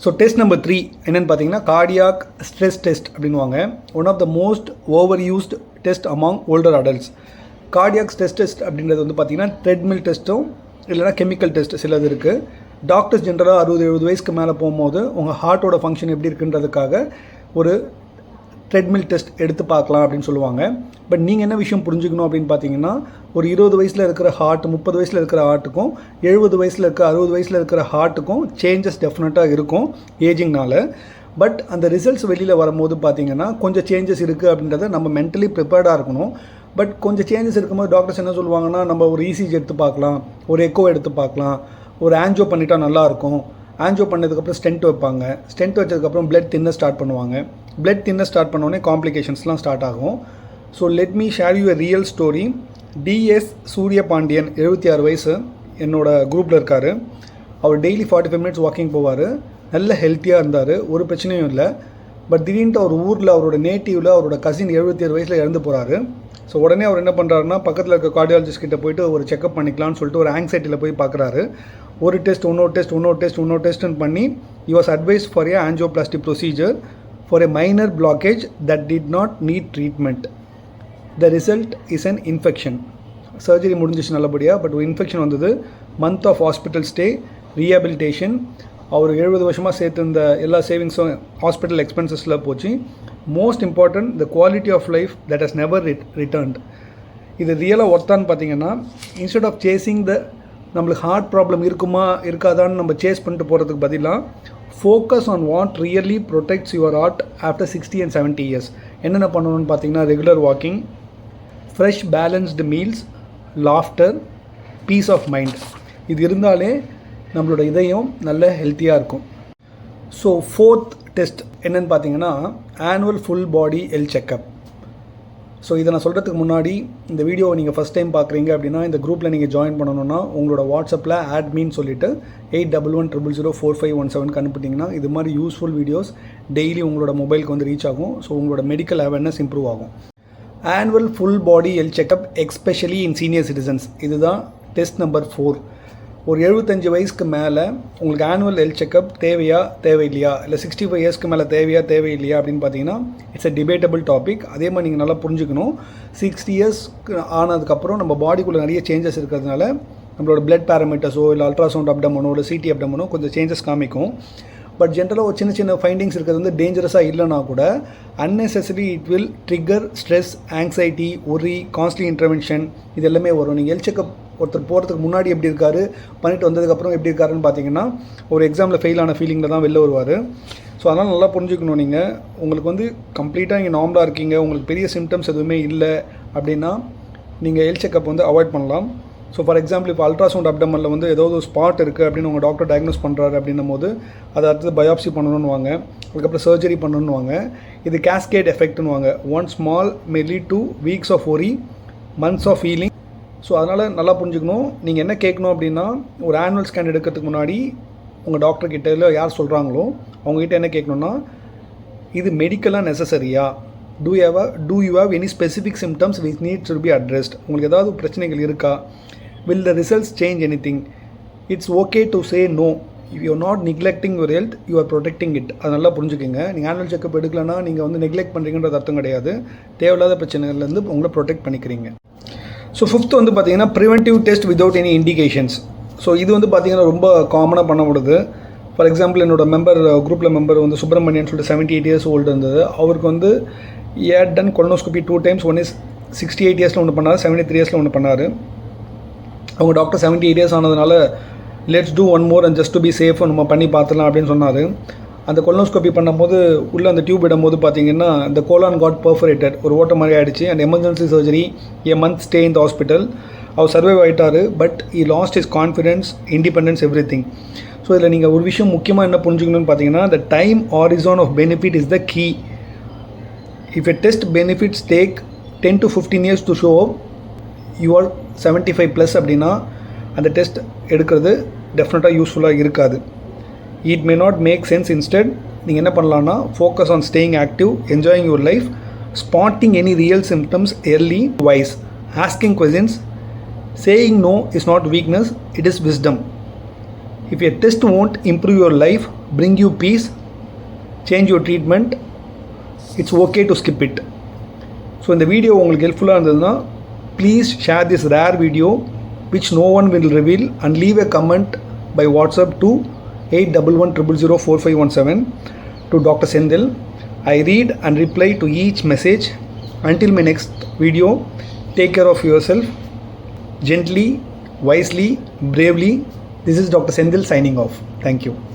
So test number three என்னென்னு பார்த்தீங்கன்னா cardiac stress test அப்படின்வாங்க one of the most over used test among older adults cardiac stress test அப்படின்றது வந்து பார்த்தீங்கன்னா treadmill டெஸ்ட்டும் இல்லைனா கெமிக்கல் டெஸ்ட் சிலது இருக்குது டாக்டர்ஸ் ஜென்ரலாக அறுபது எழுபது வயசுக்கு மேலே போகும்போது உங்கள் ஹார்ட்டோட ஃபங்க்ஷன் எப்படி இருக்குன்றதுக்காக ஒரு ட்ரெட்மில் டெஸ்ட் எடுத்து பார்க்கலாம் அப்படின்னு சொல்லுவாங்க. பட் நீங்கள் என்ன விஷயம் புரிஞ்சுக்கணும் அப்படின்னு பார்த்தீங்கன்னா ஒரு இருபது வயசில் இருக்கிற ஹார்ட் முப்பது வயசில் இருக்கிற ஹார்ட்டுக்கும் எழுபது வயசில் இருக்கிற அறுபது வயசில் இருக்கிற ஹார்ட்டுக்கும் சேஞ்சஸ் டெஃபினட்டாக இருக்கும் ஏஜிங்னால பட் அந்த ரிசல்ட்ஸ் வெளியில் வரும்போது பார்த்தீங்கன்னா கொஞ்சம் சேஞ்சஸ் இருக்குது அப்படின்றத நம்ம மென்டலி ப்ரிப்பேர்டாக இருக்கணும். பட் கொஞ்சம் சேஞ்சஸ் இருக்கும்போது டாக்டர்ஸ் என்ன சொல்லுவாங்கன்னா நம்ம ஒரு இசிஜி எடுத்து பார்க்கலாம் ஒரு எக்கோ எடுத்து பார்க்கலாம் ஒரு ஆன்ஜோ பண்ணிட்டா நல்லாயிருக்கும் ஆன்ஜோ பண்ணதுக்கப்புறம் ஸ்டென்ட் வைப்பாங்க. ஸ்டென்ட் வச்சதுக்கப்புறம் பிளட் தின்ன ஸ்டார்ட் பண்ணுவாங்க. பிளட் தின்ன ஸ்டார்ட் பண்ணோடனே காம்ப்ளிகேஷன்ஸ்லாம் ஸ்டார்ட் ஆகும். So let me share you a real story TS Surya Pandian எழுபத்தி ஆறு வயசு என்னோட குரூப்பில் இருக்கார். அவர் daily forty five minutes walking போவார். நல்ல ஹெல்த்தியாக இருந்தார். ஒரு பிரச்சனையும் இல்லை. பட் திடீர்னு அவர் ஊரில் அவரோட நேட்டிவில் அவரோட கசின் எழுபத்தி ஏழு வயசில் இறந்து போகிறாரு ஸோ உடனே அவர் என்ன பண்ணுறாருன்னா பக்கத்தில் இருக்க கார்டியாலஜிஸ்ட் கிட்ட போயிட்டு ஒரு செக்அப் பண்ணிக்கலாம்னு சொல்லிட்டு ஒரு ஆங்ஸைட்டியில் போய் பார்க்குறாரு ஒரு டெஸ்ட் இன்னொரு டெஸ்ட் இன்னொரு டெஸ்ட் இன்னொரு டெஸ்ட்னு பண்ணி you was advise for a angioplastic procedure for a minor blockage that did not need treatment the result is an infection surgery முடிஞ்சிச்சு நல்லபடியாக பட் ஒரு இன்ஃபெக்ஷன் வந்தது. Month of hospital stay rehabilitation அவர் எழுபது வருஷமாக சேர்த்து எல்லா சேவிங்ஸும் ஹாஸ்பிட்டல் எக்ஸ்பென்சஸில் போச்சு. Most important the quality of life that has never rid returned இது ரியலாக ஒர்த்தான்னு பார்த்தீங்கன்னா இன்ஸ்டெட் ஆஃப் சேசிங் த நம்மளுக்கு ஹார்ட் ப்ராப்ளம் இருக்குமா இருக்காதான்னு நம்ம சேஸ் பண்ணிட்டு போகிறதுக்கு பதிலாக focus on what really protects your heart after sixty and seventy years என்னென்ன பண்ணணும்னு பார்த்தீங்கன்னா regular walking fresh balanced meals laughter peace of mind இது இருந்தாலே நம்மளோட இதயம் நல்ல ஹெல்த்தியாக இருக்கும். ஸோ ஃபோர்த் டெஸ்ட் என்னென்னு பார்த்தீங்கன்னா annual full body L checkup so இதை நான் சொல்கிறதுக்கு முன்னாடி இந்த வீடியோவை நீங்கள் ஃபஸ்ட் டைம் பார்க்குறீங்க அப்படின்னா இந்த குரூப்பில் நீங்கள் ஜாயின் பண்ணணும்னா உங்களோட வாட்ஸ்அப்பில் ஆட்மின்னு சொல்லிட்டு eight double one triple zero four five one seven அனுப்பிட்டிங்கன்னா இது மாதிரி யூஸ்ஃபுல் வீடியோஸ் டெய்லி உங்களோட மொபைலுக்கு வந்து ரீச் ஆகும். ஸோ உங்களோட மெடிக்கல் அவேர்னஸ் இம்ப்ரூவ் ஆகும். Annual full body L checkup especially in senior citizens இதுதான் டெஸ்ட் நம்பர் ஃபோர் ஒரு எழுபத்தஞ்சு வயசுக்கு மேலே உங்களுக்கு ஆனுவல் ஹெல்த் செக்கப் தேவையா தேவையில்லையா? இல்லை சிக்ஸ்டி ஃபைவ் இயர்ஸ்க்கு மேலே தேவையா தேவையில்லையா அப்படின்னு பார்த்தீங்கன்னா இட்ஸ் அ டிபேட்டபிள் டாபிக் அதே மாதிரி நீங்கள் நல்லா புரிஞ்சுக்கணும். சிக்ஸ்டி இயர்ஸ்க்கு ஆனதுக்கப்புறம் நம்ம பாடிக்குள்ளே நிறைய சேஞ்சஸ் இருக்கிறதுனால நம்மளோட பிளட் பேராமீட்டர்ஸோ இல்லை அல்ட்ராசவுண்ட் அப்டமனோ இல்லை சிடி அப்டமனோ கொஞ்சம் சேஞ்சஸ் காமிக்கும். பட் ஜென்ரலாக ஒரு சின்ன சின்ன ஃபைண்டிங்ஸ் இருக்கிறது வந்து டேஞ்சரஸாக இல்லைனா கூட unnecessary it will trigger stress anxiety worry costly intervention இது எல்லாமே வரும். நீங்கள் ஹெல்த் செக்கப் ஒருத்தர் போகிறதுக்கு முன்னாடி எப்படி இருக்காரு பண்ணிட்டு வந்ததுக்கப்புறம் எப்படி இருக்காருன்னு பார்த்தீங்கன்னா ஒரு எக்ஸாமில் ஃபெயில் ஆன ஃபீலிங்கில் தான் வெளில வருவார். ஸோ அதனால் நல்லா புரிஞ்சுக்கணும் நீங்கள் உங்களுக்கு வந்து கம்ப்ளீட்டாக நீங்கள் நார்மலாக இருக்கீங்க உங்களுக்கு பெரிய சிம்டம்ஸ் எதுவுமே இல்லை அப்படின்னா நீங்கள் ஹெல்த் செக்கப் வந்து அவாய்ட் பண்ணலாம். ஸோ ஃபார் எக்ஸாம்பிள் இப்போ அல்ட்ராசவுண்ட் அப்டமனில் வந்து ஏதோ ஒரு ஸ்பாட் இருக்குது அப்படின்னு உங்கள் டாக்டர் டயக்னோஸ் பண்ணுறாரு அப்படின்னும் போது அதை அடுத்தது பயாப்சி பண்ணணும்னு வாங்க அதுக்கப்புறம் சர்ஜரி பண்ணணும்னு வாங்க இது கேஸ்கேட் எஃபெக்ட்னு வாங்க one small may lead to weeks of worry months of feeling so அதனால் நல்லா புரிஞ்சுக்கணும். நீங்கள் என்ன கேட்கணும் அப்படின்னா ஒரு ஆனுவல் ஸ்கேன் எடுக்கிறதுக்கு முன்னாடி உங்கள் டாக்டர் கிட்ட இல்லை யார் சொல்கிறாங்களோ அவங்ககிட்ட என்ன கேட்கணுன்னா இது மெடிக்கலாக நெசசரியா do have do you have any specific symptoms which needs to be addressed உங்களுக்கு ஏதாவது பிரச்சனைகள் இருக்கா? Will the results change anything it's okay to say no if you not neglecting your health you are protecting it அது நல்லா புரிஞ்சுக்கோங்க. நீங்கள் annual checkup எடுக்கலன்னா நீங்கள் வந்து நெக்லெக்ட் பண்ணுறீங்கன்றது அர்த்தம் கிடையாது. தேவையில்லாத பிரச்சனைகள்லேருந்து உங்களை ப்ரொடெக்ட் பண்ணிக்கிறீங்க. ஸோ ஃபிஃப்த் வந்து பார்த்தீங்கன்னா preventive test without any indications so இது வந்து பார்த்தீங்கன்னா ரொம்ப காமனாக பண்ணப்படுது. ஃபார் எக்ஸாம்பிள் என்னோட மெம்பர் குரூப்பில் மெம்பர் வந்து சுப்பிரமணியன் சொல்லிட்டு செவன்ட்டி எயிட் இயர்ஸ் ஓல்டு இருந்தது. அவருக்கு வந்து had done colonoscopy two times one is sixty eight இயர்ஸில் ஒன்று பண்ணார் செவன்ட்டி த்ரீ இயர்ஸில் ஒன்று பண்ணார். அவங்க டாக்டர் செவன்ட்டி எயிட் இயர்ஸ் ஆனதுனால let's do one more and just to be safe நம்ம பண்ணி பார்த்துலாம் அப்படின்னு சொன்னார். அந்த கொலனோஸ்கோபி பண்ணும்போது உள்ளே அந்த டியூப் இடும்போது பார்த்தீங்கன்னா இந்த கோலான் காட் பர்ஃபரேட்டட் ஒரு ஓட்ட மாதிரி ஆகிடுச்சு and emergency surgery a month stay in the hospital our survive ஆகிட்டார் but he lost his confidence independence everything so இதில் நீங்கள் ஒரு விஷயம் முக்கியமாக என்ன புரிஞ்சுக்கணும்னு பார்த்தீங்கன்னா the time horizon of benefit is the key if a test benefits take ten to fifteen years to show you are seventy five plus அப்படின்னா அந்த டெஸ்ட் எடுக்கிறது டெஃபினட்டாக யூஸ்ஃபுல்லாக இருக்காது. It may not make sense instead நீங்கள் என்ன பண்ணலான்னா focus on staying active enjoying your life spotting any real symptoms early wise asking questions saying no is not weakness it is wisdom if a test won't improve your life bring you peace change your treatment it's okay to skip it so இந்த video உங்களுக்கு ஹெல்ப்ஃபுல்லாக இருந்ததுன்னா please share this rare video which no one will reveal and leave a comment bye WhatsApp two eight double one triple zero four five one seven to Dr. Sendil. I read and reply to each message. Until my next video, take care of yourself gently, wisely, bravely. This is Dr. Sendil signing off. Thank you.